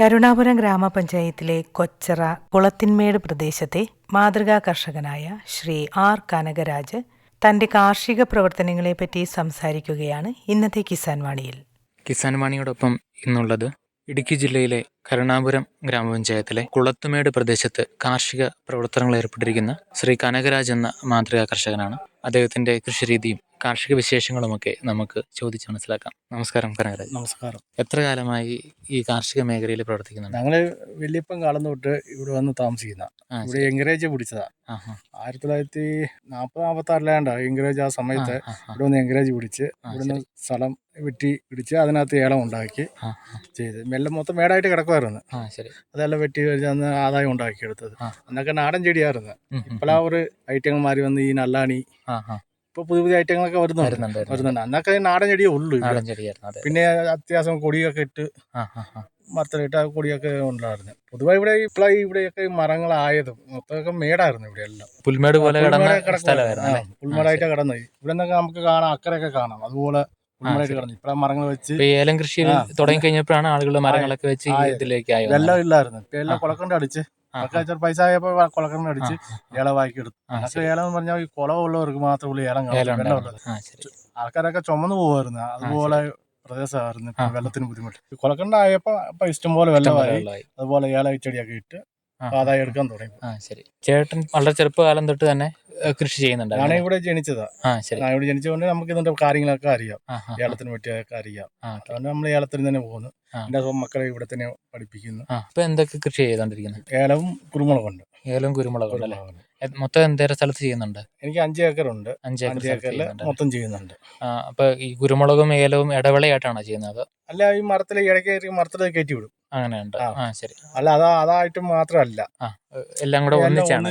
കരുണാപുരം ഗ്രാമപഞ്ചായത്തിലെ കൊച്ചറ കുളത്തിന്മേട് പ്രദേശത്തെ മാതൃകാ കർഷകനായ ശ്രീ ആർ കനകരാജ് തന്റെ കാർഷിക പ്രവർത്തനങ്ങളെപ്പറ്റി സംസാരിക്കുകയാണ് ഇന്നത്തെ കിസാൻ വാണിയിൽ. കിസാൻ വാണിയോടൊപ്പം ഇന്നുള്ളത് ഇടുക്കി ജില്ലയിലെ കരുണാപുരം ഗ്രാമപഞ്ചായത്തിലെ കുളത്തുമേട് പ്രദേശത്ത് കാർഷിക പ്രവർത്തനങ്ങൾ ഏർപ്പെട്ടിരിക്കുന്ന ശ്രീ കനകരാജ് എന്ന മാതൃകാ കർഷകനാണ്. അദ്ദേഹത്തിന്റെ കൃഷിരീതിയും കാർഷിക വിശേഷങ്ങളുമൊക്കെ നമുക്ക് ചോദിച്ച് മനസ്സിലാക്കാം. നമസ്കാരം കനകരാജ്. നമസ്കാരം. എത്ര കാലമായി ഈ കാർഷിക മേഖലയിൽ പ്രവർത്തിക്കുന്നുണ്ട്? ഞങ്ങൾ വലിയപ്പം കാലം തൊട്ട് ഇവിടെ വന്ന് താമസിക്കുന്ന. ഇവിടെ എൻകറേജ് പിടിച്ചതാ. ആയിരത്തി തൊള്ളായിരത്തി നാൽപ്പത് നാൽപ്പത്തി ആറിലാണ്ട എൻകറേജ് ആ സമയത്ത് ഇവിടെ വന്ന് എൻകറേജ് പിടിച്ച് ഇവിടുന്ന് സ്ഥലം വെട്ടി പിടിച്ച് അതിനകത്ത് ഏലം ഉണ്ടാക്കി ചെയ്ത്. മെല്ലെ മൊത്തം മേടായിട്ട് കിടക്കുമായിരുന്നു അതെല്ലാം വെട്ടി അന്ന് ആദായം ഉണ്ടാക്കിയെടുത്തത്. എടുത്തത് അന്നൊക്കെ നാടൻ ചെടിയായിരുന്നു. ഇപ്പോഴാ ഒരു ഐറ്റങ്ങൾ മാറി വന്ന് ഈ നല്ലാണി ഇപ്പൊ പുതിയ പുതിയ ഐറ്റങ്ങളൊക്കെ വരുന്നുണ്ട്. വരുന്നുണ്ട്, അന്നൊക്കെ നാടൻ ചെടിയേ ഉള്ളൂ നാടൻ ചെടിയായിരുന്നു പിന്നെ അത്യാവശ്യം കൊടിയൊക്കെ ഇട്ട്. മരത്തിലിട്ട് ആ കൊടിയൊക്കെ ഉണ്ടായിരുന്നു. പൊതുവെ ഇവിടെ ഇപ്പോഴാണ് ഇവിടെയൊക്കെ മരങ്ങളായതും മൊത്തമൊക്കെ മേടായിരുന്നു ഇവിടെ എല്ലാം. പുൽമേട് പോലെ പുൽമേടായിട്ട് കിടന്നത്. ഇവിടെ നിന്നൊക്കെ നമുക്ക് കാണാം അക്കരയൊക്കെ കാണാം. അതുപോലെ പുൽമേടായിട്ട് കിടന്നു. ഇപ്പഴാ മരങ്ങൾ വെച്ച് ഏലം കൃഷി തുടങ്ങി കഴിഞ്ഞപ്പോഴാണ് ആളുകൾ മരങ്ങളൊക്കെ വെച്ച് ഇതിലേക്ക് ആയത്. എല്ലാം വെള്ളം. ഇല്ലായിരുന്നു. ഇപ്പൊ എല്ലാം. അടിച്ച് ചെറു പൈസ ആയപ്പോ കുളക്കണ്ട് ആ, അടിച്ച് ഏലവാക്കി എടുത്തു അതൊക്കെ. ഏലം എന്ന് പറഞ്ഞാൽ ഈ കുളമുള്ളവർക്ക് മാത്രമേ ഉള്ളൂ ഏലം കാണൂ. ഏലം വെള്ളം ഉണ്ടായിരുന്നു. ഉള്ളത് ആ, ശരി. ആൾക്കാരൊക്കെ ചുമന്നു പോകുമായിരുന്നു അതുപോലെ പ്രദേശമായിരുന്നു വെള്ളത്തിന് ബുദ്ധിമുട്ട് കൊളക്കണ്ടായപ്പോ ഇപ്പൊ ഇഷ്ടംപോലെ വെള്ളമായി. അതുപോലെ ഏല ചെടിയൊക്കെ ഇട്ട് ആദായം എടുക്കാൻ തുടങ്ങി. ആ ശരി. ചേട്ടൻ വളരെ ചെറുപ്പകാലം തൊട്ട് തന്നെ കൃഷി കൃഷി ഞാൻ ചെയ്യുന്നുണ്ടായിരുന്നു ഇവിടെ ജനിച്ചതാ. ആ ശരി. ഞാൻ ഇവിടെ ജനിച്ചതുകൊണ്ട് നമുക്ക് ഇതിന്റെ കാര്യങ്ങളൊക്കെ അറിയാം. ആ, ആ, ഏലത്തിന് പറ്റിയൊക്കെ അറിയാം. ആ, ഓക്കേ. അതുകൊണ്ട് നമ്മൾ ഏലത്തിന് തന്നെ പോകുന്നു. ആ. എന്റെ സ്വന്തം മക്കളെ ഇവിടെ തന്നെ പഠിപ്പിക്കുന്നു. ആ ഇപ്പൊ എന്തൊക്കെ കൃഷി ചെയ്തോണ്ടിരിക്കുന്നത് ഏലവും കുരുമുളകുണ്ട് ഏലം കുരുമുളകും അല്ലേ? കുരുമുളകുണ്ട് എ- മൊത്തം എന്തേരം സ്ഥലത്ത് ചെയ്യുന്നുണ്ട്? എനിക്ക് അഞ്ച് ഏക്കറുണ്ട് അഞ്ച് ഏക്കർ അഞ്ച് സ്ഥലത്ത് ഏക്കറിൽ ചെയ്യുന്നുണ്ട് മൊത്തം ചെയ്യുന്നുണ്ട്. ആ അപ്പൊ ഈ കുരുമുളകും ഏലവും ഇടവേളയായിട്ടാണോ ചെയ്യുന്നത് അല്ല ഈ മരത്തിലെ ഇടയ്ക്ക് മരത്തിലേക്ക് കയറ്റി വിടും. അങ്ങനെയുണ്ട്. ആ. ശരി. അല്ല അതാ അതായിട്ട് മാത്രമല്ല. എല്ലാം കൂടെ ഒന്നിച്ചാണ്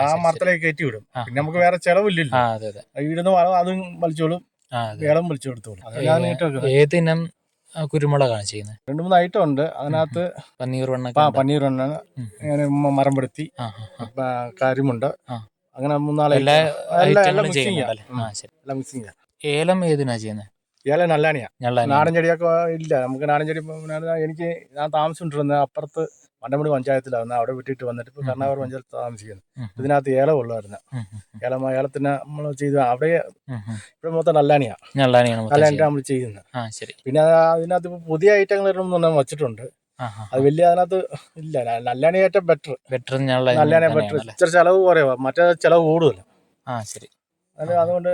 ആ. മരത്തിലേക്ക് കയറ്റി വിടും പിന്നെ നമുക്ക് വേറെ ചെലവില്ലല്ലോ. ആ അതെ അതെ. ഇവിടുന്ന് വളം അതും വലിച്ചോളും വേളം വലിച്ചു കൊടുത്തോളും ഏതിനം കുരുമുളകാണ് ചെയ്യുന്നത്? രണ്ട് മൂന്ന് ഐറ്റം ഉണ്ട്. അതിനകത്ത് പന്നീർ വെണ്ണ ആ ആ, പ- അങ്ങനെ മൂന്നാളെ എല്ലാ ഐറ്റങ്ങളും mixing ആ ശരി. ഏലം ഏതിനാ ചെയ്യുന്നത്? ഏല നല്ലാണിയാ നാടൻ ചെടിയൊക്കെ ഇല്ല. നമുക്ക് നാടൻ ചെടി എനിക്ക് ഞാൻ താമസിച്ചിട്ടിരുന്ന അപ്പുറത്ത് മണ്ടമുടി പഞ്ചായത്തിലായിരുന്നു. അവിടെ വിട്ടിട്ട് വന്നിട്ട് ഇപ്പൊ. കർണാകർ പഞ്ചായത്ത് താമസിക്കുന്നു. ഇതിനകത്ത് ഏലം ഉള്ളായിരുന്നു ഏലം ഏലത്തിന് നമ്മൾ ചെയ്ത് അവിടെ ഇവിടെ മൊത്തം നല്ലാണിയാ ചെയ്യുന്നത്. നമ്മൾ ചെയ്യുന്നത്. പിന്നെ അത് അതിനകത്ത് ഇപ്പൊ പുതിയ ഐറ്റങ്ങൾ ഇടണമെന്ന് വെച്ചിട്ടുണ്ട്. അത് വലിയ അതിനകത്ത് ഇല്ല. നല്ലാണി ഏറ്റവും ബെറ്റർ ബെറ്റർ നല്ലാണി ബെറ്റർ ഇച്ചിരി ചെലവ് കുറവാ. മറ്റേ ചെലവ് കൂടുതലും. ആ ശരി. അതുകൊണ്ട്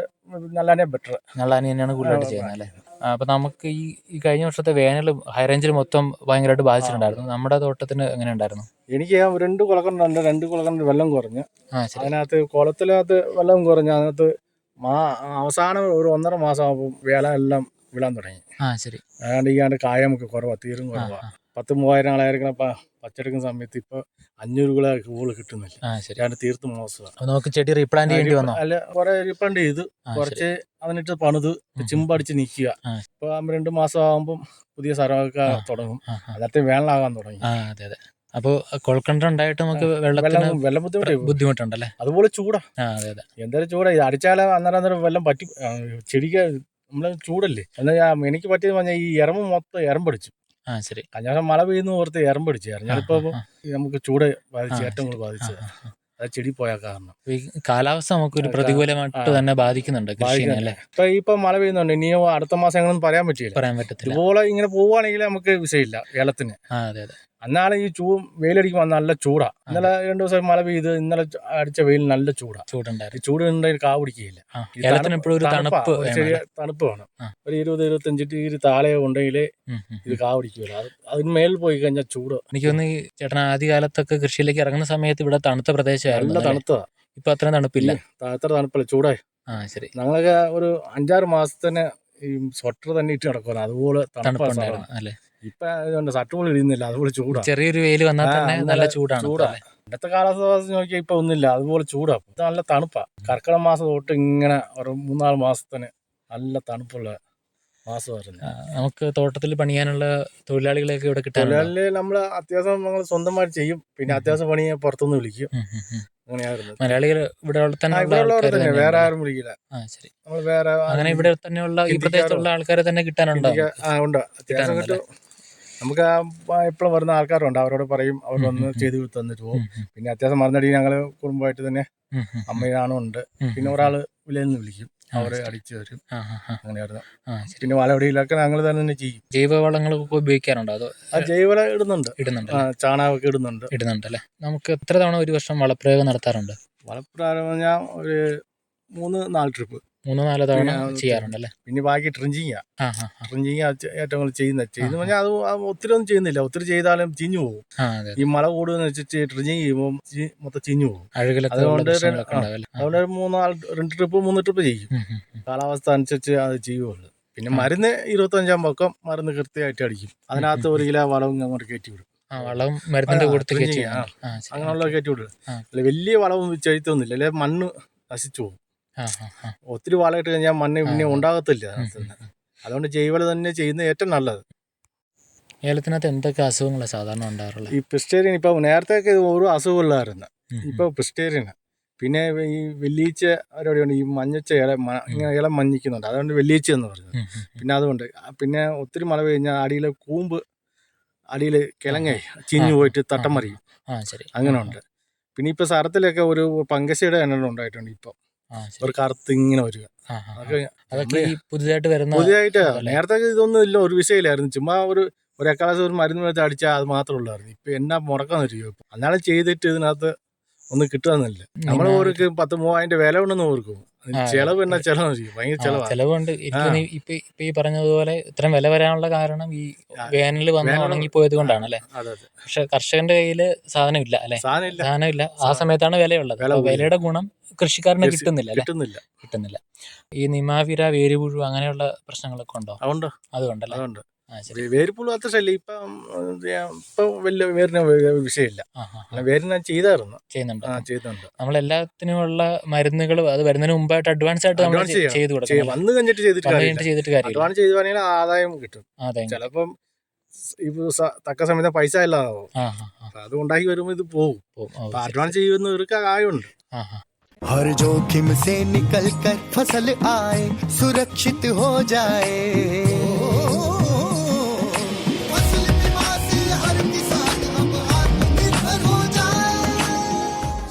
നല്ലാനെ ബെറ്റർ നല്ലാനെ തന്നെയാണ് കൂടുതലായിട്ട് ചെയ്യുന്നത് അല്ലേ? ആ, അപ്പൊ നമുക്ക് ഈ ഈ കഴിഞ്ഞ വർഷത്തെ വേനൽ ഹൈറേഞ്ചിൽ മൊത്തം ഭയങ്കരമായിട്ട് ബാധിച്ചിട്ടുണ്ടായിരുന്നു. നമ്മുടെ തോട്ടത്തിന് എങ്ങനെ ഉണ്ടായിരുന്നു? എനിക്ക് രണ്ട് കുളക്കണ്ടുണ്ട് രണ്ട് കുളക്കണ്ട് വെള്ളം കുറഞ്ഞു. ആ ശരി. അതിനകത്ത് കുളത്തിനകത്ത് വെള്ളം കുറഞ്ഞ് അതിനകത്ത് മാ അവസാനം ഒരു ഒന്നര മാസം ആകുമ്പോൾ വേല എല്ലാം വിളാൻ തുടങ്ങി. ആ ശരി. അതുകൊണ്ട് ഈ കായമൊക്കെ കായ നമുക്ക് കുറവാണ് തീരും കുറവാ. കുറവാണ് പത്ത് മൂവായിരം ആളായിരിക്കണം പ പച്ചെടുക്കുന്ന സമയത്ത് ഇപ്പോൾ അഞ്ഞൂറ് കിലോ കൂൾ കിട്ടുന്നില്ല. ആ തീർത്ത് മോശമാണ് നമുക്ക് ചെടി റീപ്ലാന്റ് ചെയ്യേണ്ടി വന്നോ? അല്ല കുറെ റീപ്ലാന്റ് ചെയ്തു. കുറച്ച് അതിനിട്ട് പണിത്. ചിമ്പടിച്ച് നിൽക്കുക. ഇപ്പൊ രണ്ട് മാസം ആകുമ്പോൾ പുതിയ സ്ഥലമൊക്കെ. തുടങ്ങും. അതത്തെ വേനലാകാൻ തുടങ്ങി. അതെ അതെ. അപ്പൊ കൊൾക്കണ്ട ഉണ്ടായിട്ട് നമുക്ക് വെള്ളത്തിന് വെള്ളം ബുദ്ധിമുട്ട് ബുദ്ധിമുട്ടുണ്ടല്ലേ? അതുപോലെ ചൂടാ. അതെ അതെ. എന്തായാലും ചൂടാ. ഇത് അടിച്ചാൽ അന്നേരം അന്നേരം വെള്ളം പറ്റി ചെടിക്ക് നമ്മൾ ചൂടല്ലേ? എന്നാൽ എനിക്ക് പറ്റിയത് പറഞ്ഞാൽ ഈ ഇറമ്പ് മൊത്തം എറമ്പടിച്ചു ആ ശരി. കഴിഞ്ഞ പ്രാവശ്യം മഴ പെയ്യുന്ന ഓർത്ത് ഏറം പിടിച്ചു. ആ, നമുക്ക് ചൂട് ബാധിച്ചു ഏറ്റവും കൂടുതൽ ബാധിച്ചത് ആ. അത് ചെടി പോയ കാരണം. കാലാവസ്ഥ നമുക്ക് ഒരു പ്രതികൂലമായിട്ട് തന്നെ ബാധിക്കുന്നുണ്ട് ഇപ്പൊ ഇപ്പൊ മഴ പെയ്യുന്നുണ്ട്. ഇനി അടുത്ത മാസം എങ്ങനെ പറയാൻ പറ്റില്ല പറയാൻ പറ്റത്തില്ല. ഇതുപോലെ ഇങ്ങനെ പോവുകയാണെങ്കിൽ നമുക്ക് വിഷയമില്ല. ഏലത്തിന് അതെ അതെ. അന്നാണ് ഈ ചൂ വെയിലടിക്കുമ്പോൾ നല്ല ചൂടാ. ഇന്നലെ രണ്ടു ദിവസം മഴ പെയ്ത് ഇന്നലെ അടിച്ച വെയിൽ നല്ല ചൂടാ. ചൂടുണ്ടായി ചൂടുണ്ടായിരുന്നു ചൂട് ഉണ്ടെങ്കിൽ കാ പിടിക്കുകയില്ല. ചെറിയ തണുപ്പ് വേണം. ഒരു ഇരുപത് ഇരുപത്തഞ്ച് ഡിഗ്രി താഴെ ഉണ്ടെങ്കിലേ ഉം, ഉം, ഇത്. കാ പിടിക്കുകയില്ല അതിന് മേൽ പോയി കഴിഞ്ഞാൽ ചൂട്. എനിക്ക് തോന്നുന്നു ഈ ചേട്ടൻ ആദ്യകാലത്തൊക്കെ കൃഷിയിലേക്ക് ഇറങ്ങുന്ന സമയത്ത് ഇവിടെ തണുത്ത പ്രദേശമായിരുന്നു നല്ല തണുത്തതാണ് തണുത്തതാ. ഇപ്പൊ അത്ര തണുപ്പില്ല. അത്ര തണുപ്പില്ല ചൂടായി ആ ശരി. ഞങ്ങളൊക്കെ ഒരു അഞ്ചാറ് മാസത്തിന് ഈ സ്വട്ടർ തന്നെ ഇട്ട് നടക്കുവാണ്. അതുപോലെ തണുപ്പ് അല്ലേ? ഇപ്പൊ ഷർട്ട് പോലും ഇടുന്നില്ല അതുപോലെ ചൂടാ. ചെറിയൊരു വെയിൽ വന്നാൽ തന്നെ നല്ല ചൂടാണ് ചൂടാ. അല്ലേ? ഇന്നത്തെ കാലാവസ്ഥ നോക്കിയാൽ ഇപ്പൊ ഒന്നുമില്ല. അതുപോലെ ചൂടാ. നല്ല തണുപ്പാ. കർക്കിടക മാസം തൊട്ട് ഇങ്ങനെ ഒരു മൂന്നാൽ മാസത്തിന് നല്ല തണുപ്പുള്ള മാസമായിരുന്നു നമുക്ക് തോട്ടത്തിൽ പണിയാനുള്ള തൊഴിലാളികളെയൊക്കെ ഇവിടെ കിട്ടാൻ തൊഴിലാളി നമ്മൾ അത്യാവശ്യം നമ്മൾ സ്വന്തമായിട്ട് ചെയ്യും. പിന്നെ അത്യാവശ്യം പണി പുറത്തുനിന്ന് വിളിക്കും. അങ്ങനെയായിരുന്നു. മലയാളികൾ ഇവിടെ തന്നെ. വേറെ ആരും വിളിക്കില്ല. ശരി. നമ്മൾ വേറെ അങ്ങനെ ഇവിടെ തന്നെയുള്ള ഈ പ്രദേശത്തുള്ള ആൾക്കാരെ തന്നെ കിട്ടാനുണ്ടോ? ഉണ്ട്. അത്യാവശ്യം കിട്ടും. നമുക്ക് എപ്പോഴും വരുന്ന ആൾക്കാരുണ്ട്. അവരോട് പറയും അവർ വന്ന് ചെയ്ത് തന്നിട്ട് പോകും പിന്നെ അത്യാവശ്യം മറന്നടി ഞങ്ങൾ കുടുംബമായിട്ട് തന്നെ. അമ്മയാണും ഉണ്ട്. പിന്നെ ഒരാൾ വിലയിൽ നിന്ന് വിളിക്കും. അവരെ. അടിച്ചു ആ. അങ്ങനെയായിരുന്നു. പിന്നെ വലവടിയിലൊക്കെ ഞങ്ങൾ തന്നെ ചെയ്യും. ജൈവവളങ്ങളൊക്കെ ഉപയോഗിക്കാറുണ്ടോ? അതോ ആ ജൈവവല ഇടുന്നുണ്ട്. ഇടുന്നുണ്ട് ചാണകമൊക്കെ ഇടുന്നുണ്ട്. ഇടുന്നുണ്ട് അല്ലേ? നമുക്ക് എത്ര തവണ ഒരു വർഷം വളപ്രയോഗം നടത്താറുണ്ട്? വളപ്രയോഗം ഞാൻ ഒരു മൂന്ന് നാല് ട്രിപ്പ്. മൂന്നോ നാലോ തവണ പിന്നെ ചെയ്യാറുണ്ട് അല്ലേ പിന്നെ ബാക്കി ട്രിഞ്ചിങ്. ട്രിഞ്ചിങ് ഏറ്റവും കൂടുതൽ ചെയ്യുന്ന ചെയ്യുന്ന പറഞ്ഞാൽ അത് ഒത്തിരി ഒന്നും ചെയ്യുന്നില്ല. ഒത്തിരി ചെയ്താലും ചീഞ്ഞു പോകും. ഈ മഴ കൂടുതൽ വെച്ചിട്ട് ട്രിഞ്ചിങ് ചെയ്യുമ്പോൾ മൊത്തം ചീഞ്ഞു പോകും. അതുകൊണ്ട്. അതുകൊണ്ട് മൂന്നാൽ രണ്ട് ട്രിപ്പ് മൂന്ന് ട്രിപ്പ് ചെയ്യും. കാലാവസ്ഥ അനുസരിച്ച് അത് ചെയ്യുള്ളൂ പിന്നെ. മരുന്ന് ഇരുപത്തഞ്ചാം പക്കം മരുന്ന് കൃത്യമായിട്ട് അടിക്കും. അതിനകത്ത് ഒരു കിലോ വളവും അങ്ങോട്ട് കയറ്റി വിടും ആ വളവും മരുന്നിന്റെ കൂട്ടത്തിൽ. അങ്ങനെയുള്ള കയറ്റി വിടും വലിയ വളവും ചെയ്ത്തൊന്നുമില്ല അല്ലെ മണ്ണ് നശിച്ചു പോകും. ഒത്തിരി വാളയിട്ട് കഴിഞ്ഞാൽ മണ്ണ് പിന്നെ. ഉണ്ടാകത്തില്ല. അതിനകത്ത്. അതുകൊണ്ട് ജൈവല തന്നെ ചെയ്യുന്ന ഏറ്റവും നല്ലത്. ഏലത്തിനകത്ത് എന്തൊക്കെ അസുഖങ്ങളാണ് സാധാരണ ഉണ്ടാകാറുള്ളത് ഈ പിസ്റ്റേറിയൻ ഇപ്പൊ നേരത്തെയൊക്കെ ഒരു അസുഖമില്ലായിരുന്നു ഇപ്പോൾ പിസ്റ്റേറിയൻ പിന്നെ ഈ വെല്ലീച്ച പരിപാടിയുണ്ട്. ഈ മഞ്ഞച്ച ഇല ഇങ്ങനെ ഇല മഞ്ഞിക്കുന്നുണ്ട്. അതുകൊണ്ട് വെല്ലീച്ച എന്ന് പറയുന്നത്. പിന്നെ അതുകൊണ്ട് പിന്നെ ഒത്തിരി മഴ കഴിഞ്ഞാൽ അടിയിലെ കൂമ്പ് അടിയിൽ കിളങ്ങേ ചീഞ്ഞു. പോയിട്ട് തട്ടം മറിയും. അങ്ങനെ ഉണ്ട് പിന്നെ ഇപ്പൊ സരത്തിലൊക്കെ ഒരു പങ്കശയുടെ എണ്ണം ഉണ്ടായിട്ടുണ്ട് ഇപ്പൊ. ഒരു കറുത്ത് ഇങ്ങനെ വരിക. അതൊക്കെ പുതുതായിട്ട് വരുന്ന പുതിയതായിട്ട് നേരത്തെ ഇതൊന്നും ഇല്ല ഒരു വിഷയമില്ലായിരുന്നു. ചുമ്മാ ഒരു ഒരു എക്കാലത്ത് ഒരു മരുന്ന് വെച്ച് അടിച്ചാൽ അത് മാത്രമേ ഉള്ളായിരുന്നു. ഇപ്പൊ എന്നാ മുടക്കാന്ന് ഇപ്പൊ? അന്നാലും ചെയ്തിട്ട് ഇതിനകത്ത് ഒന്നും കിട്ടുന്നില്ല നമ്മൾ ഓർക്ക് പത്ത് മൂവായിരം വില ഉണ്ടെന്ന് ഓർക്കും. ചെലവ് എന്നാ ചെലവ് ഭയങ്കര ചെലവാണ് ചെലവുണ്ട്. എനിക്ക്. ഇപ്പൊ ഇപ്പൊ ഈ പറഞ്ഞതുപോലെ ഇത്രയും വില വരാനുള്ള കാരണം ഈ വേനൽ വന്ന് ഉണങ്ങി ഉണങ്ങിപ്പോയത് കൊണ്ടാണ് അല്ലെ പക്ഷെ കർഷകന്റെ കയ്യിൽ സാധനം ഇല്ല അല്ലെ? സാധനം ഇല്ല ആ സമയത്താണ് വിലയുള്ളത്. വിലയുടെ ഗുണം കൃഷിക്കാരന് കിട്ടുന്നില്ല കിട്ടുന്നില്ല. കിട്ടുന്നില്ല. ഈ നിമാവിര വേരുപുഴു അങ്ങനെയുള്ള പ്രശ്നങ്ങളൊക്കെ ഉണ്ടോ? അതുകൊണ്ട് അതുകൊണ്ടല്ലേ അതുകൊണ്ട് വേരിപ്പുള്ളു അത്ര ശല്യം ഇപ്പം ഇപ്പം വലിയ വേരിന് വിഷയമില്ല ആ ആ, ആ. അല്ല വേരിന് ഞാൻ ചെയ്തായിരുന്നു ചെയ്യുന്നുണ്ട് ആ ചെയ്തുണ്ട് നമ്മൾ എല്ലാത്തിനുമുള്ള മരുന്നുകൾ അത് വരുന്നതിന് മുമ്പായിട്ട് അഡ്വാൻസ് ആയിട്ട് നമ്മൾ Advance ചെയ്യണം. ചെയ്ത് ചെയ്യ- കൊടുക്കണം വന്ന് കഴിഞ്ഞിട്ട് ചെയ്തിട്ട് വന്നു കാര്യമില്ല കഴിഞ്ഞിട്ട് ചെയ്തിട്ട് കാര്യമില്ല അഡ്വാൻസ് ചെയ്ത് പറഞ്ഞാൽ ആദായം കിട്ടും അതെ ചിലപ്പം ഇപ്പൊ സ- തക്ക സമയത്ത് പൈസ ഇല്ലാതാവും ആ ആ ആ അപ്പൊ അത് ഉണ്ടാക്കി വരുമ്പോൾ ഇത് പോകും ഓ, ഓ, അപ്പൊ ശരി. അഡ്വാൻസ് ചെയ്യുന്നവർക്ക് ആയുണ്ട് ആ ആ हर जोखिम से निकल कर फसल आए सुरक्षित हो जाए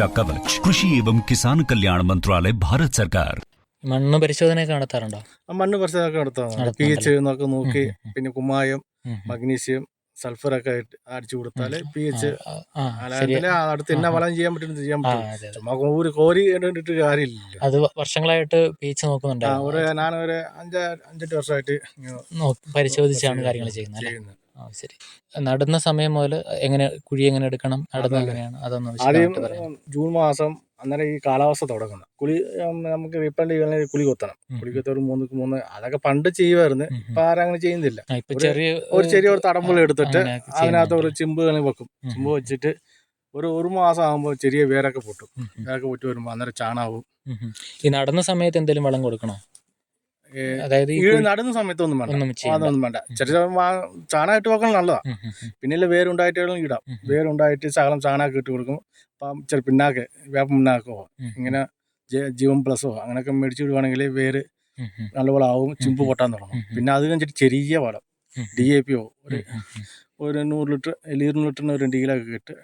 സുരക്ഷാ കവച്. കൃഷി ഏവം കിസാൻ കല്യാണ മന്ത്രാലയ ഭാരത് സർക്കാർ. മണ്ണ് പരിശോധനയൊക്കെ നടത്താറുണ്ടോ? മണ്ണ് പരിശോധന നടത്താറുണ്ട്. പി എച്ച് എന്നൊക്കെ നോക്കി പിന്നെ കുമ്മായം മഗ്നീഷ്യം സൾഫർ ഒക്കെ അടിച്ചു കൊടുത്താൽ പി എച്ച് അടുത്ത് എന്നാ വളം ചെയ്യാൻ പറ്റും ചെയ്യാൻ പറ്റും. ഒരു കോരി ഇട്ടിട്ട് കാര്യമില്ല അത് വർഷങ്ങളായിട്ട് പി എച്ച് നോക്കുന്നുണ്ട്? ഞാനൊരു അഞ്ചാ അഞ്ചെട്ട് വർഷമായിട്ട് പരിശോധിച്ചാണ് കാര്യങ്ങൾ ചെയ്യുന്നത്. ആ ആ ശരി. നടുന്ന സമയം മുതൽ എങ്ങനെ കുഴി എങ്ങനെ എടുക്കണം? നടന്ന എങ്ങനെയാണ്? അതൊന്ന് ആദ്യം ജൂൺ മാസം അന്നേരം ഈ കാലാവസ്ഥ തുടങ്ങുന്നത് കുളി നമുക്ക് റീപ്ലാന്റ് ചെയ്യണമെങ്കിൽ കുളി കൊത്തണം. കുളി കൊത്തൊരു മൂന്ന് മൂന്ന് അതൊക്കെ പണ്ട് ചെയ്യുമായിരുന്നു. ഇപ്പൊ ആരും അങ്ങനെ ചെയ്യുന്നില്ല. ഒരു- ചെറിയ ഒരു തടമ്പുള്ള എടുത്തിട്ട് അതിനകത്ത് ഒരു. ചിമ്പ് കളി വെക്കും ചിമ്പ് വെച്ചിട്ട് ഒരു ഒരു മാസം ആകുമ്പോൾ ചെറിയ വേരൊക്കെ പൊട്ടും. വേരൊക്കെ പൊട്ടി വരുമ്പോൾ അന്നേരം ചാണാവും. ഈ നടന്ന സമയത്ത് എന്തെങ്കിലും വളം കൊടുക്കണോ? അതായത് ഈ നടുന്ന സമയത്തൊന്നും വേണ്ട. അതൊന്നും വേണ്ട. ചെറിയ ചാണകമായിട്ട് വെക്കണം നല്ലതാ. പിന്നെ വേരുണ്ടായിട്ട് ഇടാം. വേരുണ്ടായിട്ട് ശകലം ചാണകം ഇട്ട് കൊടുക്കും. അപ്പം ചെറു വേപ്പ പിന്നാക്കോ ഇങ്ങനെ ജീവൻ പ്ലസോ അങ്ങനെയൊക്കെ മേടിച്ചു വിടുവാണെങ്കിൽ വേര്. നല്ലപോലെ ആവും ചിമ്പ് പൊട്ടാൻ തുടങ്ങും. പിന്നെ അത് കഴിഞ്ഞിട്ട് ചെറിയ വളം. ഡി എ പിയോ ഒരു ഒരു നൂറ് ലിറ്റർ അല്ലെങ്കിൽ ഇരുന്നൂറ് ലിറ്ററിന് ഒരു രണ്ട് കിലോ ഇട്ട്.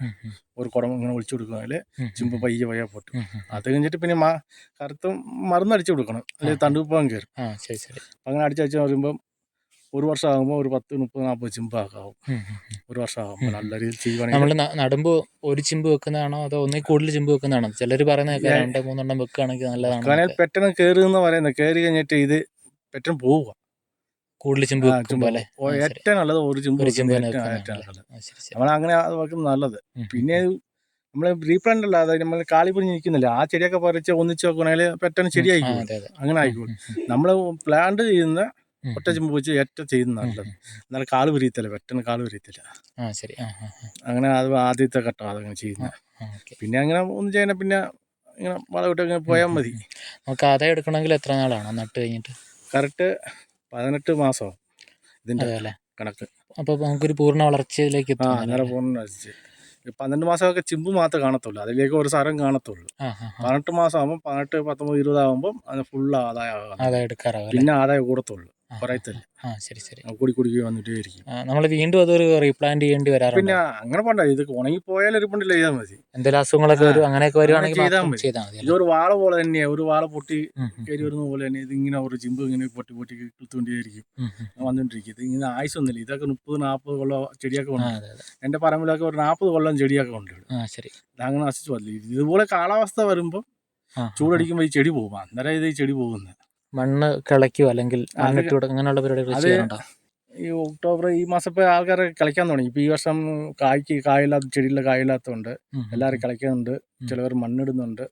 ഒരു കുടം ഇങ്ങനെ ഒഴിച്ചു കൊടുക്കുക അതിൽ ചുമ്പ്. പയ്യെ പയ്യെ പൊട്ടും. അത് കഴിഞ്ഞിട്ട് പിന്നെ മാ കറുത്ത് മറന്നടിച്ചു കൊടുക്കണം. അല്ലെങ്കിൽ ആ. തണ്ടുപോകാൻ കയറും. അങ്ങനെ അടിച്ചടിച്ച് പറയുമ്പം ഒരു വർഷം ആകുമ്പോൾ ഒരു പത്ത് മുപ്പത് നാൽപ്പത് ചിമ്പ ഉം. ഒരു വർഷം ആകുമ്പോൾ നല്ല രീതിയിൽ നമ്മൾ നടുമ്പോൾ ഒരു ചിമ്പ് വെക്കുന്നതാണോ അതോ ഒന്നിൽ കൂടുതൽ ചിമ്പ് വെക്കുന്നതാണോ? ചിലർ പറയുന്നത് കേൾക്കാം, ഞാൻ- രണ്ട് മൂന്നെണ്ണം വെക്കുകയാണെങ്കിൽ നല്ലതാണ് പെട്ടെന്ന് കയറുന്ന എന്ന് പറയുന്നത് കയറി കഴിഞ്ഞിട്ട് ഇത് പെട്ടെന്ന് പോവുക. കൂടുതൽ ചെമ്പ്. ഏറ്റവും നല്ലത് ഒരു ചെമ്പ് ഒരു ശരി നമ്മൾ അങ്ങനെ വെക്കുന്നത് നല്ലത്. പിന്നെ നമ്മൾ റീപ്ലാന്റ് അല്ല അതായത് നമ്മൾ കാളി പിടിഞ്ഞ് നിൽക്കുന്നില്ല ആ ചെടിയൊക്കെ പറിച്ച് ഒന്നിച്ച് നോക്കുകയാണെങ്കിൽ പെട്ടെന്ന് ശരിയായിക്കോളും അങ്ങനെ ആയിക്കോളും. നമ്മൾ പ്ലാന്റ് ചെയ്യുന്ന ഒറ്റ ചെമ്പ് വെച്ച് ഏറ്റ ചെയ്യുന്ന നല്ലത്. എന്നാലും കാൾ കാൽ വിരിയത്തില്ല പെട്ടെന്ന് വിരിയത്തില്ല ആ ആ, അങ്ങനെ അത് ആദ്യത്തെ ഘട്ടം അതങ്ങനെ ചെയ്യുന്നത്. പിന്നെ അങ്ങനെ ഒന്നും ചെയ്യണ പിന്നെ ഇങ്ങനെ വളവിട്ട് അങ്ങനെ പോയാൽ മതി. നമുക്ക് ആദായം എടുക്കണമെങ്കിൽ എത്ര നാളാണ് നട്ട് കഴിഞ്ഞിട്ട്? കറക്റ്റ് പതിനെട്ട് മാസം ഇതിന്റെ അല്ലേ? കണക്ക്. അപ്പോൾ നമുക്കൊരു പൂർണ വളർച്ചയിലേക്ക് ആ അങ്ങനെ പോകുന്ന പന്ത്രണ്ട് മാസമൊക്കെ ചിമ്പ് മാത്രമേ കാണത്തുള്ളൂ. അതിലേക്ക് ഒരു സാരം കാണത്തുള്ളൂ. പതിനെട്ട് മാസം ആകുമ്പോൾ പതിനെട്ട് പത്തൊമ്പത് ഇരുപത് ആകുമ്പോൾ അത് ഫുൾ ആദായം ആദായം എടുക്കാറാവും പിന്നെ ആദായം കൂടത്തുള്ളൂ. ആ, കുറയത്തില്ല ആ ശരി ശരി. കൂടി കൂടി വന്നിട്ടേ ഇരിക്കും. നമ്മൾ വീണ്ടും അതൊരു റീപ്ലാന്റ് ചെയ്യേണ്ടി വരാറുണ്ട്? പിന്നെ അങ്ങനെ പോണ്ട ഇത് ഉണങ്ങി പോയാൽ ഒരു പണ്ടില്ല ചെയ്താൽ മതി. എന്തെങ്കിലും അസുഖങ്ങളൊക്കെ വരും അങ്ങനെയൊക്കെ വരുവാണെങ്കിൽ അങ്ങനെ ചെയ്താൽ മതി. ഇതൊരു വാള പോലെ തന്നെയാണ് ഒരു വാള പൊട്ടി കയറി വരുന്ന പോലെ തന്നെ ഇതിങ്ങനെ ഒരു ചിമ്പ് ഇങ്ങനെ പൊട്ടി പൊട്ടി കിട്ടുകൊണ്ടേയിരിക്കും. വന്നുകൊണ്ടിരിക്കും ഇത് ഇങ്ങനെ ആയുസൊന്നുമില്ല. ഇതൊക്കെ മുപ്പത് നാൽപ്പത് കൊല്ലം ചെടിയൊക്കെ ഉണ്ട്. എന്റെ പറമ്പിലൊക്കെ ഒരു നാൽപ്പത് കൊല്ലം ചെടിയൊക്കെ ഉണ്ട് ശരി. ഇതങ്ങനെ നശിച്ചു പോകില്ല ഇതുപോലെ കാലാവസ്ഥ വരുമ്പോൾ ചൂടടിക്കുമ്പോൾ ഈ ചെടി പോകും. അന്നേരം ഇത് ഈ ചെടി പോകുന്നത്. മണ്ണ് കിളയ്ക്കുക അല്ലെങ്കിൽ അങ്ങനെയുള്ള പരിപാടികൾ അത് ചെയ്യാറുണ്ടോ? ഈ ഒക്ടോബർ ഈ മാസം ഇപ്പോൾ ആൾക്കാർ കളിക്കാൻ തുടങ്ങി. ഇപ്പോൾ ഈ വർഷം കായ്ക്ക് കായില്ലാത്ത ചെടിയിലെ കായില്ലാത്തതുകൊണ്ട് എല്ലാവരും കളിക്കുന്നുണ്ട്. ചിലവർ മണ്ണിടുന്നുണ്ട്.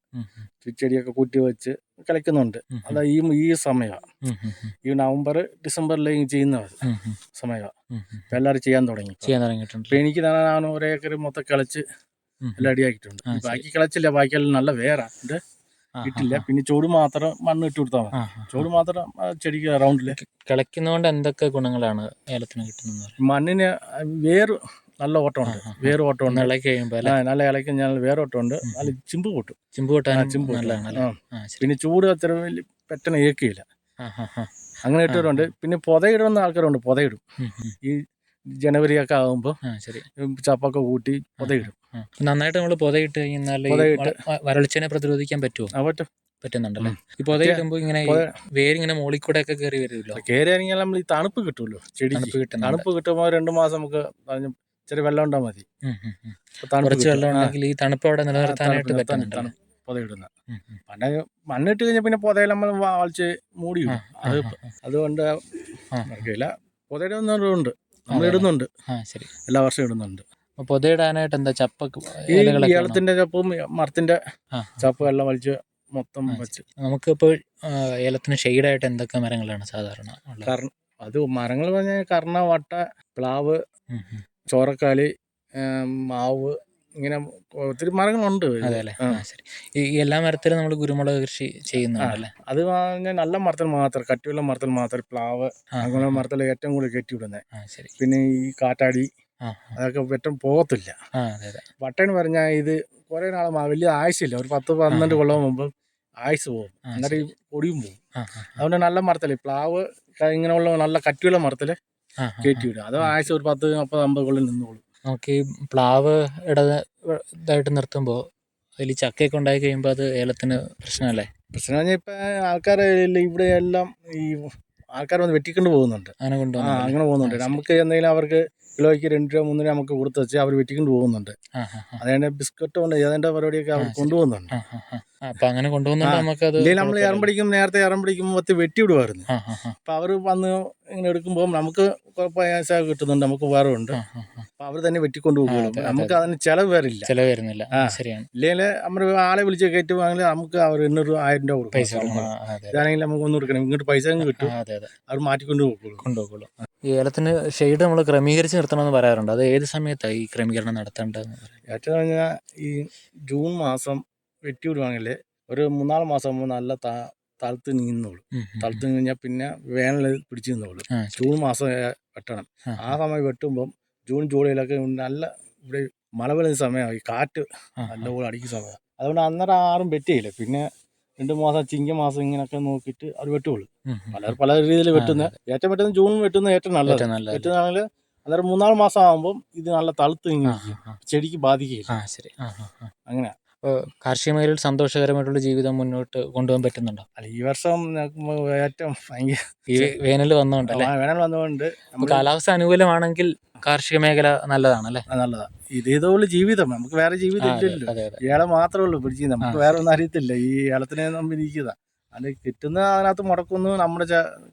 ചെടിയൊക്കെ കൂട്ടി വെച്ച് കളിക്കുന്നുണ്ട്. അതാ ഈ ഈ സമയമാണ് ഈ നവംബർ ഡിസംബറിലേക്ക് ചെയ്യുന്ന സമയമാണ്. എല്ലാവരും ചെയ്യാൻ തുടങ്ങി. ചെയ്യാൻ തുടങ്ങിയിട്ടുണ്ട്. ഇപ്പം എനിക്ക് തന്നെ ഞാൻ ഒരു ഏക്കർ മൊത്തം കളിച്ച്. എല്ലാം അടിയാക്കിയിട്ടുണ്ട് ബാക്കി കളിച്ചില്ല. ബാക്കിയെല്ലാം നല്ല വേറെ. ഇട്ടില്ല. പിന്നെ ചൂട് മാത്രം മണ്ണ് ഇട്ട് കൊടുത്താൽ മതി. ചൂട് മാത്രം ചെടിക്ക് റൗണ്ടിൽ കിളയ്ക്കുന്നതുകൊണ്ട് എന്തൊക്കെ ഗുണങ്ങളാണ് ഏലത്തിന് കിട്ടുന്നത് മണ്ണിന് വേര് നല്ല ഓട്ടമുണ്ട്. വേറെ ഓട്ടമുണ്ട്. ഇളക്കി കഴിയുമ്പോൾ നല്ല ഇളക്കി ഞാൻ വേറെ ഓട്ടമുണ്ട്. നല്ല ചിമ്പ് പൊട്ടും. ചിമ്പ് കൂട്ടാൻ ചിമ്പ് പിന്നെ ചൂട് അത്ര വലിയ പെട്ടെന്ന് ആ അങ്ങനെ ഇട്ടവരുണ്ട്. പിന്നെ പുതയിടുന്ന ആൾക്കാരുണ്ട്. പുതയിടും. ഈ ജനുവരി ഒക്കെ ആകുമ്പോൾ ശരി. ചപ്പൊക്കെ കൂട്ടി പുതയിടും. നന്നായിട്ട് നമ്മൾ പുതയിട്ട് കഴിഞ്ഞാൽ വരൾച്ചനെ പ്രതിരോധിക്കാൻ പറ്റുമോ ആ പറ്റും. പറ്റുന്നുണ്ടല്ലേ. ഈ പുതയിടുമ്പോൾ ഇങ്ങനെ വേരിങ്ങനെ മുകളിൽ കൂടെ ഒക്കെ കയറി വരുമല്ലോ? കയറിയാണെങ്കിൽ നമ്മൾ ഈ തണുപ്പ് കിട്ടുമല്ലോ ചെടി തണുപ്പ് കിട്ടും തണുപ്പ് കിട്ടുമ്പോൾ രണ്ട് മാസം നമുക്ക് ചെറിയ വെള്ളം ഉണ്ടാൽ മതി. കുറച്ച് വെള്ളം ഉണ്ടെങ്കിൽ ഈ തണുപ്പ് അവിടെ നിലനിർത്താനായിട്ട് പറ്റുന്നുണ്ട് തണുപ്പ് പുതയിടുന്ന ഉം, ഉം. പണ്ട് മണ്ണിട്ട് കഴിഞ്ഞാൽ പിന്നെ പുതയിൽ നമ്മൾ വളച്ച് മൂടി അത് അതുകൊണ്ട്. നടക്കില്ല പുതയിടുന്നവരുണ്ട് നമ്മൾ ഇടുന്നുണ്ട്. എല്ലാ വർഷവും ഇടുന്നുണ്ട്. പുതയിടാനായിട്ട് എന്താ ചപ്പ ഈ? ഏലത്തിന്റെ ചപ്പും മരത്തിന്റെ ചപ്പ് എല്ലാം വലിച്ച് മൊത്തം വെച്ച്. നമുക്കിപ്പോൾ ആ, ഏലത്തിന് ഷെയ്ഡായിട്ട് എന്തൊക്കെ മരങ്ങളാണ് സാധാരണ ഉള്ളത്? അത് മരങ്ങൾ പറഞ്ഞാൽ കർണ വട്ട പ്ലാവ്. ചോറക്കാലി മാവ് ഇങ്ങനെ ഒത്തിരി മരങ്ങളുണ്ട്. ശരി. ഈ എല്ലാ മരത്തിലും നമ്മൾ കുരുമുളക് കൃഷി ചെയ്യുന്നുണ്ടല്ലേ അത് പറഞ്ഞാൽ നല്ല മരത്തിൽ മാത്രം കട്ടിയുള്ള മരത്തിൽ മാത്രം പ്ലാവ് അങ്ങനെ മരത്തിൽ ഏറ്റവും കൂടുതൽ കെട്ടി വിടുന്നത് പിന്നെ ഈ കാറ്റാടി അതൊക്കെ വെറ്റം പോകത്തില്ല. അതെ പറഞ്ഞാൽ ഇത് കുറേ നാൾ വലിയ ആയുസില്ല. ഒരു പത്ത് പന്ത്രണ്ട്. കൊല്ലം മുമ്പ് ആയുസ് പോകും. എന്നിട്ട് അന്നേരം ഈ പൊടിയും പോകും. അതുകൊണ്ട് നല്ല മരത്തിൽ പ്ലാവ് ഇങ്ങനെയുള്ള നല്ല കട്ടിയുള്ള മരത്തിൽ കയറ്റി വിടും അത് ആയുസ് ഒരു പത്ത് മുപ്പത് അമ്പത് കൊല്ലം നിന്നോളും. നമുക്ക് ഈ പ്ലാവ് ഇട ഇതായിട്ട് നിർത്തുമ്പോൾ അതിൽ ചക്കയൊക്കെ ഉണ്ടായി കഴിയുമ്പോൾ അത് ഏലത്തിന് പ്രശ്നമല്ലേ? പ്രശ്നം പറഞ്ഞാൽ ഇപ്പം ആൾക്കാർ ഇവിടെ എല്ലാം ഈ ആൾക്കാർ വന്ന് വെട്ടിക്കൊണ്ട് പോകുന്നുണ്ട്. അങ്ങനെ കൊണ്ടുപോകുന്നുണ്ട് അങ്ങനെ പോകുന്നുണ്ട്. നമുക്ക് എന്തെങ്കിലും അവർക്ക് കിലോയ്ക്ക് രണ്ട് രൂപ മൂന്ന് രൂപ നമുക്ക് കൊടുത്ത് വെച്ച് അവർ വിറ്റിക്കൊണ്ട് പോകുന്നുണ്ട്. അതുകൊണ്ട് ബിസ്ക്കറ്റ് കൊണ്ട് ഏതാണ്ട് പരിപാടിയൊക്കെ അവർ കൊണ്ടുപോകുന്നുണ്ട്. അപ്പൊ അങ്ങനെ. നമുക്കത് ഇല്ലെങ്കിൽ നമ്മൾ. ഇറം പിടിക്കും നേരത്തെ ഇറം പിടിക്കുമ്പോൾ വെട്ടി വിടുമായിരുന്നു ആ, ആ, ആ, അപ്പൊ അവർ വന്ന് ഇങ്ങനെ എടുക്കുമ്പോൾ നമുക്ക് പൈസ കിട്ടുന്നുണ്ട് നമുക്ക് വേറുണ്ട് ഉണ്ട്. അപ്പൊ അവർ തന്നെ വെട്ടിക്കൊണ്ട് അതെ, നമുക്ക് അതിന് ചെലവ് വരില്ല. ചെലവ് വരുന്നില്ല. ശരിയാണ്. ഇല്ലെങ്കിൽ നമ്മൾ ആളെ വിളിച്ച് കയറ്റുവാണെങ്കിൽ നമുക്ക് അവർ ഇന്നൊരു ആയിരം രൂപ പൈസ. ഇതാണെങ്കിൽ നമുക്ക് ഒന്നും കൊടുക്കണം ഇങ്ങോട്ട് പൈസ കിട്ടും. അവർ മാറ്റിക്കൊണ്ട് പോകുള്ളൂ കൊണ്ടുപോകുള്ളൂ. ഈ ഏലത്തിന് ഷെയ്ഡ് നമ്മൾ ക്രമീകരിച്ച് നിർത്തണമെന്ന് പറയാറുണ്ട്. അത് ഏത് സമയത്താണ് ഈ ക്രമീകരണം നടത്തേണ്ടത് ഏറ്റവും പറഞ്ഞാൽ ഈ ജൂൺ മാസം വെട്ടി വിടുവാണെങ്കിൽ ഒരു മൂന്നാൽ മാസം ആകുമ്പോൾ നല്ല താ തളുത്ത് നീങ്ങുന്നുള്ളൂ. തളുത്ത് കഴിഞ്ഞാൽ പിന്നെ വേനൽ പിടിച്ചു നിന്നുള്ളൂ. ജൂൺ മാസം വെട്ടണം. ആ, സമയം വെട്ടുമ്പം ജൂൺ ജൂലൈയിലൊക്കെ നല്ല ഇവിടെ മഴ വരുന്ന സമയമായി കാറ്റ്. നല്ലപോലെ അടിക്കുന്ന സമയം. അതുകൊണ്ട് അന്നേരം ആരും വെട്ടിയില്ല. പിന്നെ രണ്ട് മാസം ചിങ്ങ മാസം ഇങ്ങനെയൊക്കെ നോക്കിയിട്ട് അവർ വെട്ടുള്ളൂ. പലർ പല രീതിയിൽ വെട്ടുന്ന ഏറ്റവും പെട്ടെന്ന് ജൂൺ വെട്ടുന്ന ഏറ്റവും നല്ലത്. വെട്ടുന്നതാണെങ്കിൽ അന്നേരം മൂന്നാൽ മാസം ആകുമ്പോൾ ഇത് നല്ല തളുത്ത്. ചെടിക്ക് ബാധിക്കില്ല അങ്ങനെ കാർഷിക മേഖലയിൽ സന്തോഷകരമായിട്ടുള്ള ജീവിതം മുന്നോട്ട് കൊണ്ടുപോകാൻ പറ്റുന്നുണ്ടോ? അല്ല ഈ വർഷം ഏറ്റവും ഭയങ്കര ഈ വേനൽ വന്നുകൊണ്ട് അല്ലേ? വേനൽ വന്നുകൊണ്ട് കാലാവസ്ഥ അനുകൂലമാണെങ്കിൽ കാർഷിക മേഖല നല്ലതാണല്ലേ നല്ലതാണ് ഇത് ഇതുപോലെ ജീവിതം നമുക്ക് വേറെ ജീവിതം ഇയാളെ ഇല്ലല്ലോ. മാത്രമേ ഉള്ളൂ പിടിച്ച് നമുക്ക് വേറെ ഒന്നും അറിയത്തില്ല. ഈ ഇയാളത്തിനെ നമ്മൾ ഇരിക്കുക അത് കിട്ടുന്ന അതിനകത്ത് മുടക്കുന്നു നമ്മുടെ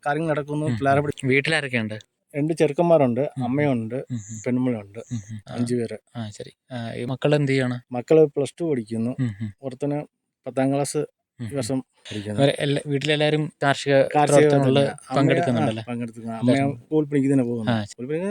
കാര്യങ്ങൾ നടക്കുന്നു. പിള്ളേരെ പിടിക്കും വീട്ടിലാരൊക്കെയുണ്ട്? രണ്ട് ചെറുക്കന്മാരുണ്ട് അമ്മയുണ്ട്. ആ, അഞ്ചു പേര്. ആ ശരി. ആ, ഈ മക്കൾ എന്ത് ചെയ്യാണ്? മക്കൾ പ്ലസ് ടു പഠിക്കുന്നു. ഉം, ഉം, ഒരുത്തന് പത്താം ക്ലാസ് ഉം, ഈ ഉം. വർഷം പഠിക്കുന്നു. അവരെ എല്ലാ- വീട്ടിലെല്ലാവരും കാർഷിക കാർഷിക പ്രവർത്തനങ്ങളിൽ പങ്കെടുക്കുന്നുണ്ടല്ലേ? പങ്കെടുക്കുന്നു. അമ്മ പോകുന്നു. ആ,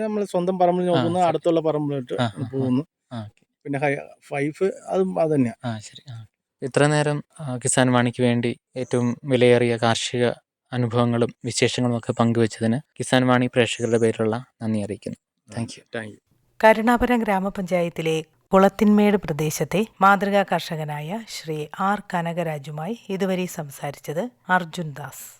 നമ്മൾ സ്വന്തം പറമ്പിൽ നോക്കുന്നു ശരി. അടുത്തുള്ള പറമ്പിലോട്ട് ആ, ആ, ആ. പോകുന്നു. ആ പിന്നെ ഹൈ- ഫൈഫ് അതും അത് തന്നെയാ ആ ശരി. ആ. ഇത്ര നേരം ആ, കിസാൻ വാണിക്ക് വേണ്ടി ഏറ്റവും വിലയേറിയ കാർഷിക അനുഭവങ്ങളും വിശേഷങ്ങളും ഒക്കെ പങ്കുവച്ചതിന് കിസാൻ വാണി പ്രേക്ഷകരുടെ പേരിലുള്ള നന്ദി അറിയിക്കുന്നു. Thank you thank you Karunapuram ഗ്രാമപഞ്ചായത്തിലെ കുളത്തിന്മേട് പ്രദേശത്തെ മാതൃകാ കർഷകനായ ശ്രീ ആർ കനകരാജുമായി ഇതുവരെ സംസാരിച്ചത് അർജുൻ ദാസ്.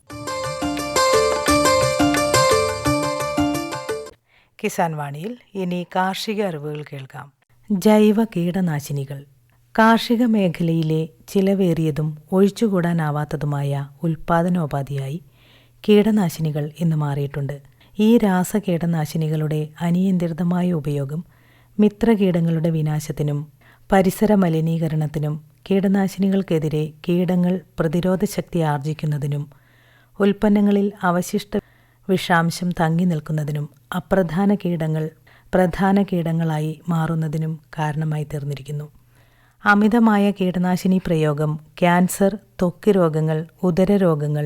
കിസാൻ വാണിയിൽ ഇനി കാർഷിക അറിവുകൾ കേൾക്കാം. ജൈവ കീടനാശിനികൾ. കാർഷിക മേഖലയിലെ ചിലവേറിയതും ഒഴിച്ചുകൂടാനാവാത്തതുമായ ഉൽപാദനോപാധിയായി കീടനാശിനികൾ ഇന്ന് മാറിയിട്ടുണ്ട്. ഈ രാസ കീടനാശിനികളുടെ അനിയന്ത്രിതമായ ഉപയോഗം മിത്രകീടങ്ങളുടെ വിനാശത്തിനും പരിസര മലിനീകരണത്തിനും കീടനാശിനികൾക്കെതിരെ കീടങ്ങൾ പ്രതിരോധ ശക്തി ആർജിക്കുന്നതിനും ഉൽപ്പന്നങ്ങളിൽ അവശിഷ്ട വിഷാംശം തങ്ങി നിൽക്കുന്നതിനും അപ്രധാന കീടങ്ങൾ പ്രധാന കീടങ്ങളായി മാറുന്നതിനും കാരണമായി തീർന്നിരിക്കുന്നു. അമിതമായ കീടനാശിനി പ്രയോഗം ക്യാൻസർ ത്വക്ക് രോഗങ്ങൾ ഉദരരോഗങ്ങൾ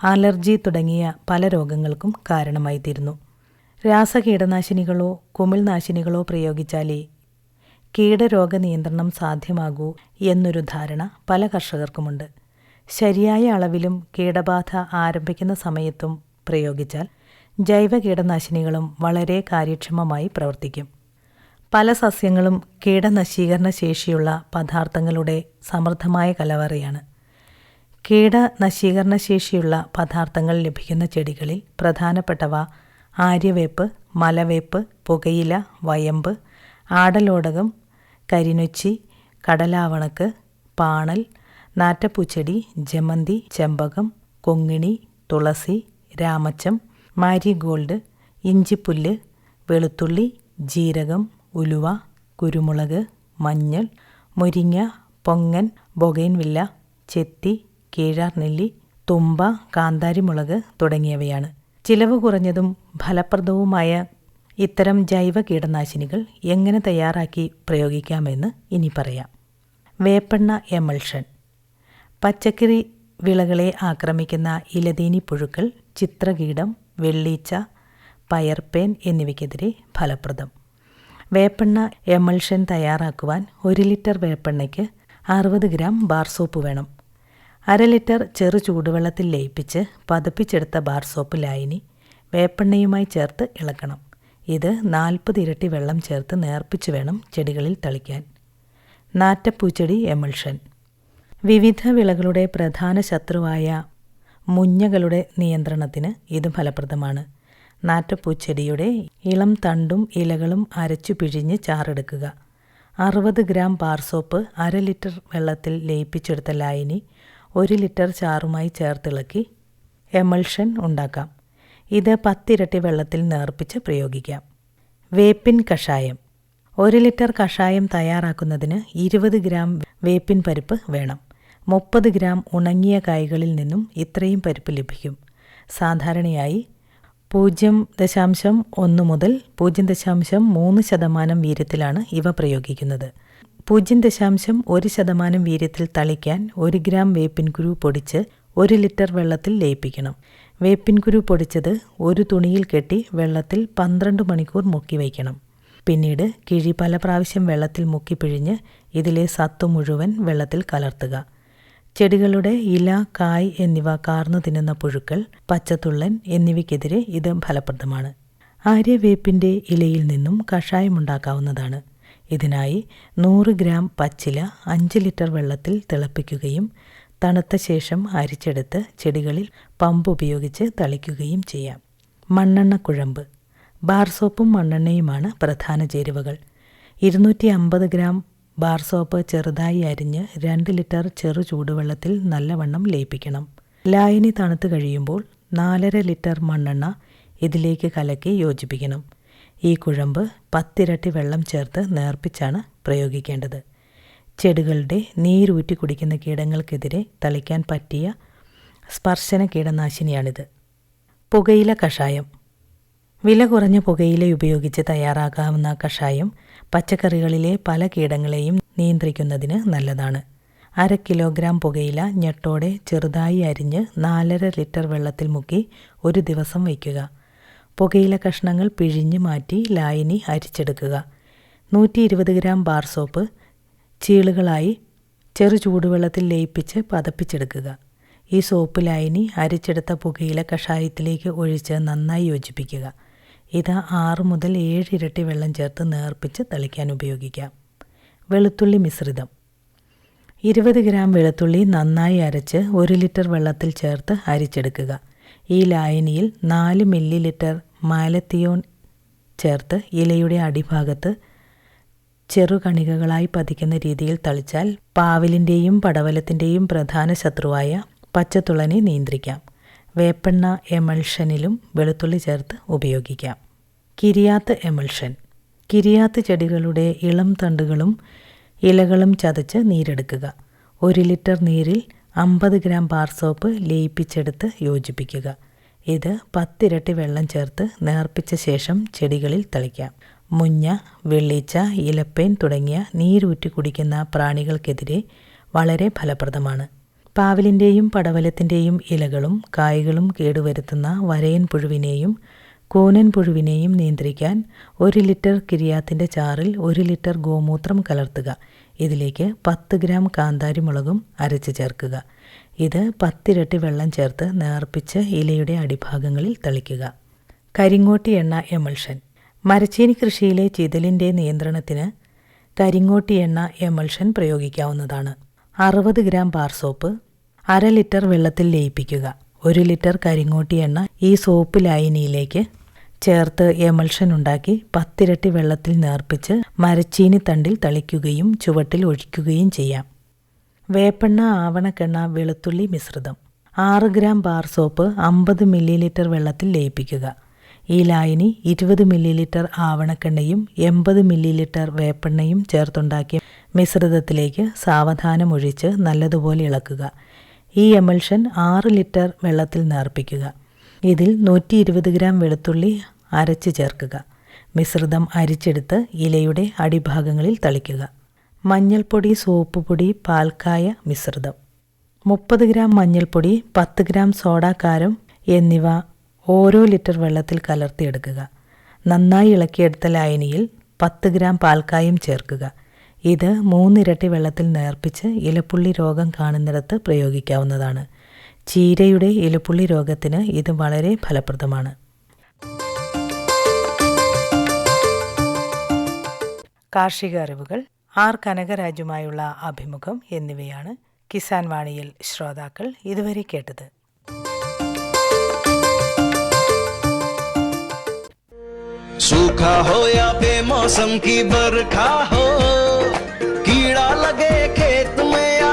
അലർജി തുടങ്ങിയ പല രോഗങ്ങൾക്കും കാരണമായി തീരുന്നു. രാസകീടനാശിനികളോ കുമിൾനാശിനികളോ പ്രയോഗിച്ചാലേ കീടരോഗ നിയന്ത്രണം സാധ്യമാകൂ എന്നൊരു ധാരണ പല കർഷകർക്കുമുണ്ട്. ശരിയായ അളവിലും കീടബാധ ആരംഭിക്കുന്ന സമയത്തും പ്രയോഗിച്ചാൽ ജൈവ കീടനാശിനികളും വളരെ കാര്യക്ഷമമായി പ്രവർത്തിക്കും. പല സസ്യങ്ങളും കീടനശീകരണ ശേഷിയുള്ള പദാർത്ഥങ്ങളുടെ സമൃദ്ധമായ കലവറയാണ്. കീടനശീകരണ ശേഷിയുള്ള പദാർത്ഥങ്ങൾ ലഭിക്കുന്ന ചെടികളിൽ പ്രധാനപ്പെട്ടവ ആര്യവേപ്പ് മലവേപ്പ് പുകയില വയമ്പ് ആടലോടകം കരിനൊച്ചി കടലാവണക്ക് പാണൽ നാറ്റപ്പൂച്ചെടി ജമന്തി ചെമ്പകം കൊങ്ങിണി തുളസി രാമച്ചം മാരിഗോൾഡ് ഇഞ്ചിപ്പുല്ല് വെളുത്തുള്ളി ജീരകം ഉലുവ കുരുമുളക് മഞ്ഞൾ മുരിങ്ങ പൊങ്ങൻ ബൊഗൈൻവില്ല ചെത്തി കീഴാർ നെല്ലി തുമ്പ കാന്താരിമുളക് തുടങ്ങിയവയാണ്. ചിലവ് കുറഞ്ഞതും ഫലപ്രദവുമായ ഇത്തരം ജൈവ കീടനാശിനികൾ എങ്ങനെ തയ്യാറാക്കി പ്രയോഗിക്കാമെന്ന് ഇനി പറയാം. വേപ്പെണ്ണ എമൾഷൻ. പച്ചക്കറി വിളകളെ ആക്രമിക്കുന്ന ഇലതീനി പുഴുക്കൾ ചിത്രകീടം വെള്ളീച്ച പയർപ്പേൻ എന്നിവയ്ക്കെതിരെ ഫലപ്രദം. വേപ്പെണ്ണ എമൾഷൻ തയ്യാറാക്കുവാൻ ഒരു ലിറ്റർ വേപ്പെണ്ണയ്ക്ക് അറുപത് ഗ്രാം ബാർ സോപ്പ് വേണം. അര ലിറ്റർ ചെറു ചൂടുവെള്ളത്തിൽ ലയിപ്പിച്ച് പതപ്പിച്ചെടുത്ത ബാർ സോപ്പ് ലായനി വേപ്പെണ്ണയുമായി ചേർത്ത് ഇളക്കണം. ഇത് നാൽപ്പത് ഇരട്ടി വെള്ളം ചേർത്ത് നേർപ്പിച്ച് വേണം ചെടികളിൽ തളിക്കാൻ. നാറ്റപ്പൂച്ചെടി എമൾഷൻ വിവിധ വിളകളുടെ പ്രധാന ശത്രുവായ മുഞ്ഞകളുടെ നിയന്ത്രണത്തിന് ഇത് ഫലപ്രദമാണ്. നാറ്റപ്പൂച്ചെടിയുടെ ഇളം തണ്ടും ഇലകളും അരച്ചു പിഴിഞ്ഞ് ചാറെടുക്കുക. അറുപത് ഗ്രാം പാർസോപ്പ് അര ലിറ്റർ വെള്ളത്തിൽ ലയിപ്പിച്ചെടുത്ത ലായനി ഒരു ലിറ്റർ ചാറുമായി ചേർത്തിളക്കി എമൾഷൻ ഉണ്ടാക്കാം. ഇത് പത്തിരട്ടി വെള്ളത്തിൽ നേർപ്പിച്ച് പ്രയോഗിക്കാം. വേപ്പിൻ കഷായം. ഒരു ലിറ്റർ കഷായം തയ്യാറാക്കുന്നതിന് ഇരുപത് ഗ്രാം വേപ്പിൻ പരിപ്പ് വേണം. മുപ്പത് ഗ്രാം ഉണങ്ങിയ കായ്കളിൽ നിന്നും ഇത്രയും പരിപ്പ് ലഭിക്കും. സാധാരണയായി പൂജ്യം ദശാംശം ഒന്ന് മുതൽ പൂജ്യം ദശാംശം മൂന്ന് ശതമാനം വീര്യത്തിലാണ് ഇവ പ്രയോഗിക്കുന്നത്. പൂജ്യം ദശാംശം ഒരു ശതമാനം വീര്യത്തിൽ തളിക്കാൻ ഒരു ഗ്രാം വേപ്പിൻകുരു പൊടിച്ച് ഒരു ലിറ്റർ വെള്ളത്തിൽ ലയിപ്പിക്കണം. വേപ്പിൻകുരു പൊടിച്ചത് ഒരു തുണിയിൽ കെട്ടി വെള്ളത്തിൽ പന്ത്രണ്ട് മണിക്കൂർ മുക്കി വയ്ക്കണം. പിന്നീട് കിഴി പല പ്രാവശ്യം വെള്ളത്തിൽ മുക്കി പിഴിഞ്ഞ് ഇതിലെ സത്തു മുഴുവൻ വെള്ളത്തിൽ കലർത്തുക. ചെടികളുടെ ഇല കായ് എന്നിവ കാർന്നു തിന്നുന്ന പുഴുക്കൾ പച്ചത്തുള്ളൻ എന്നിവയ്ക്കെതിരെ ഇത് ഫലപ്രദമാണ്. ആര്യവേപ്പിന്റെ ഇലയിൽ നിന്നും കഷായമുണ്ടാക്കാവുന്നതാണ്. ഇതിനായി നൂറ് ഗ്രാം പച്ചില അഞ്ച് ലിറ്റർ വെള്ളത്തിൽ തിളപ്പിക്കുകയും തണുത്ത ശേഷം അരിച്ചെടുത്ത് ചെടികളിൽ പമ്പ് ഉപയോഗിച്ച് തളിക്കുകയും ചെയ്യാം. മണ്ണെണ്ണ കുഴമ്പ്. ബാർ സോപ്പും മണ്ണെണ്ണയുമാണ് പ്രധാന ചേരുവകൾ. ഇരുന്നൂറ്റി അമ്പത് ഗ്രാം ബാർ സോപ്പ് ചെറുതായി അരിഞ്ഞ് രണ്ട് ലിറ്റർ ചെറു ചൂടുവെള്ളത്തിൽ നല്ലവണ്ണം ലയിപ്പിക്കണം. ലായനി തണുത്ത് കഴിയുമ്പോൾ നാലര ലിറ്റർ മണ്ണെണ്ണ ഇതിലേക്ക് കലക്കി യോജിപ്പിക്കണം. ഈ കുഴമ്പ് പത്തിരട്ടി വെള്ളം ചേർത്ത് നേർപ്പിച്ചാണ് പ്രയോഗിക്കേണ്ടത്. ചെടികളുടെ നീരൂറ്റി കുടിക്കുന്ന കീടങ്ങൾക്കെതിരെ തളിക്കാൻ പറ്റിയ സ്പർശന കീടനാശിനിയാണിത്. പുകയില കഷായം. വില കുറഞ്ഞ പുകയില ഉപയോഗിച്ച് തയ്യാറാക്കാവുന്ന കഷായം പച്ചക്കറികളിലെ പല കീടങ്ങളെയും നിയന്ത്രിക്കുന്നതിന് നല്ലതാണ്. അര കിലോഗ്രാം പുകയില ഞെട്ടോടെ ചെറുതായി അരിഞ്ഞ് നാലര ലിറ്റർ വെള്ളത്തിൽ മുക്കി ഒരു ദിവസം വയ്ക്കുക. പുകയില കഷ്ണങ്ങൾ പിഴിഞ്ഞ് മാറ്റി ലായനി അരിച്ചെടുക്കുക. നൂറ്റി ഇരുപത് ഗ്രാം ബാർ സോപ്പ് ചീളുകളായി ചെറു ചൂടുവെള്ളത്തിൽ ലയിപ്പിച്ച് പതപ്പിച്ചെടുക്കുക. ഈ സോപ്പ് ലായനി അരിച്ചെടുത്ത പുകയില കഷായത്തിലേക്ക് ഒഴിച്ച് നന്നായി യോജിപ്പിക്കുക. ഇത് ആറ് മുതൽ ഏഴ് ഇരട്ടി വെള്ളം ചേർത്ത് നേർപ്പിച്ച് തളിക്കാൻ ഉപയോഗിക്കാം. വെളുത്തുള്ളി മിശ്രിതം. ഇരുപത് ഗ്രാം വെളുത്തുള്ളി നന്നായി അരച്ച് ഒരു ലിറ്റർ വെള്ളത്തിൽ ചേർത്ത് അരിച്ചെടുക്കുക. ഈ ലായനിയിൽ നാല് മില്ലി ലിറ്റർ മാലത്തിയോൺ ചേർത്ത് ഇലയുടെ അടിഭാഗത്ത് ചെറുകണികകളായി പതിക്കുന്ന രീതിയിൽ തളിച്ചാൽ പാവലിന്റെയും പടവലത്തിന്റെയും പ്രധാന ശത്രുവായ പച്ചത്തുളനെ നിയന്ത്രിക്കാം. വേപ്പെണ്ണ എമൾഷനിലും വെളുത്തുള്ളി ചേർത്ത് ഉപയോഗിക്കാം. കിരിയാത്ത് എമൾഷൻ. കിരിയാത്ത് ചെടികളുടെ ഇളം തണ്ടുകളും ഇലകളും ചതച്ച് നീരെടുക്കുക. ഒരു ലിറ്റർ നീരിൽ അമ്പത് ഗ്രാം ബാർ സോപ്പ് ലയിപ്പിച്ചെടുത്ത് യോജിപ്പിക്കുക. ഇത് പത്തിരട്ടി വെള്ളം ചേർത്ത് നേർപ്പിച്ച ശേഷം ചെടികളിൽ തളിക്കാം. മുഞ്ഞ വെള്ളീച്ച ഇലപ്പേൻ തുടങ്ങിയ നീരൂറ്റി കുടിക്കുന്ന പ്രാണികൾക്കെതിരെ വളരെ ഫലപ്രദമാണ്. പാവലിന്റെയും പടവലത്തിന്റെയും ഇലകളും കായ്കളും കേടുവരുത്തുന്ന വരയൻ പുഴുവിനെയും കൂനൻ പുഴുവിനെയും നിയന്ത്രിക്കാൻ ഒരു ലിറ്റർ കിരിയാത്തിന്റെ ചാറിൽ ഒരു ലിറ്റർ ഗോമൂത്രം കലർത്തുക. ഇതിലേക്ക് പത്ത് ഗ്രാം കാന്താരിമുളകും അരച്ച് ചേർക്കുക. ഇത് പത്തിരട്ടി വെള്ളം ചേർത്ത് നേർപ്പിച്ച് ഇലയുടെ അടിഭാഗങ്ങളിൽ തളിക്കുക. കരിങ്ങോട്ടി എണ്ണ എമൾഷൻ. മരച്ചീനി കൃഷിയിലെ ചിതലിന്റെ നിയന്ത്രണത്തിന് കരിങ്ങോട്ടി എണ്ണ എമൾഷൻ പ്രയോഗിക്കാവുന്നതാണ്. അറുപത് ഗ്രാം ബാർ സോപ്പ് അര ലിറ്റർ വെള്ളത്തിൽ ലയിപ്പിക്കുക. ഒരു ലിറ്റർ കരിങ്ങോട്ടി എണ്ണ ഈ സോപ്പ് ലായനിയിലേക്ക് ചേർത്ത് എമൾഷൻ ഉണ്ടാക്കി പത്തിരട്ടി വെള്ളത്തിൽ നേർപ്പിച്ച് മരച്ചീനി തണ്ടിൽ തളിക്കുകയും ചുവട്ടിൽ ഒഴിക്കുകയും ചെയ്യാം. വേപ്പെണ്ണ ആവണക്കെണ്ണ വെളുത്തുള്ളി മിശ്രിതം. ആറ് ഗ്രാം ബാർ സോപ്പ് അമ്പത് മില്ലി ലിറ്റർ വെള്ളത്തിൽ ലയിപ്പിക്കുക. ഈ ലായനി ഇരുപത് മില്ലി ലിറ്റർ ആവണക്കെണ്ണയും എൺപത് മില്ലി ലിറ്റർ വേപ്പെണ്ണയും ചേർത്തുണ്ടാക്കിയ മിശ്രിതത്തിലേക്ക് സാവധാനം ഒഴിച്ച് നല്ലതുപോലെ ഇളക്കുക. ഈ എമൽഷൻ ആറ് ലിറ്റർ വെള്ളത്തിൽ നേർപ്പിക്കുക. ഇതിൽ നൂറ്റി ഇരുപത് ഗ്രാം വെളുത്തുള്ളി അരച്ച് ചേർക്കുക. മിശ്രിതം അരിച്ചെടുത്ത് ഇലയുടെ അടിഭാഗങ്ങളിൽ തളിക്കുക. മഞ്ഞൾപ്പൊടി സോപ്പ് പൊടി പാൽക്കായ മിശ്രിതം. മുപ്പത് ഗ്രാം മഞ്ഞൾപ്പൊടി പത്ത് ഗ്രാം സോഡാക്കാരം എന്നിവ ഓരോ ലിറ്റർ വെള്ളത്തിൽ കലർത്തിയെടുക്കുക. നന്നായി ഇളക്കിയെടുത്ത ലായനിയിൽ പത്ത് ഗ്രാം പാൽക്കായം ചേർക്കുക. ഇത് മൂന്നിരട്ടി വെള്ളത്തിൽ നേർപ്പിച്ച് ഇലപ്പുള്ളി രോഗം കാണുന്നിടത്ത് പ്രയോഗിക്കാവുന്നതാണ്. ചീരയുടെ ഇലപ്പുള്ളി രോഗത്തിന് ഇത് വളരെ ഫലപ്രദമാണ് കാർഷിക അറിവുകൾ ആർ കനകരാജുമായുള്ള അഭിമുഖം എന്നിവയാണ് കിസാൻ വാണിയിൽ ശ്രോതാക്കൾ ഇതുവരെ കേട്ടത് सूखा हो या बेमौसम की बरखा हो कीड़ा लगे खेत में या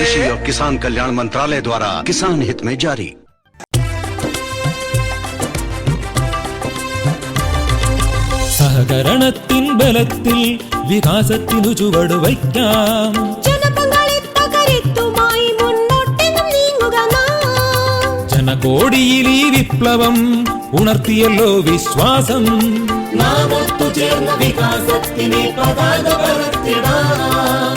कृषि और किसान कल्याण मंत्रालय द्वारा किसान हित में जारी സഹകരണത്തിൻ ബലത്തിൽ വികാസത്തിനു ചുവട് വയ്ക്കാം ജനപങ്കാളിത്തകരുത്തുമായി മുന്നോട്ടെന്നും നീങ്ങുക നാം ജനകോടിയിൽ ഈ വിപ്ലവം ഉണർത്തിയല്ലോ വിശ്വാസം നാം ഒത്തുചേർന്ന വികാസത്തിനെ പതാക പറത്തിടാം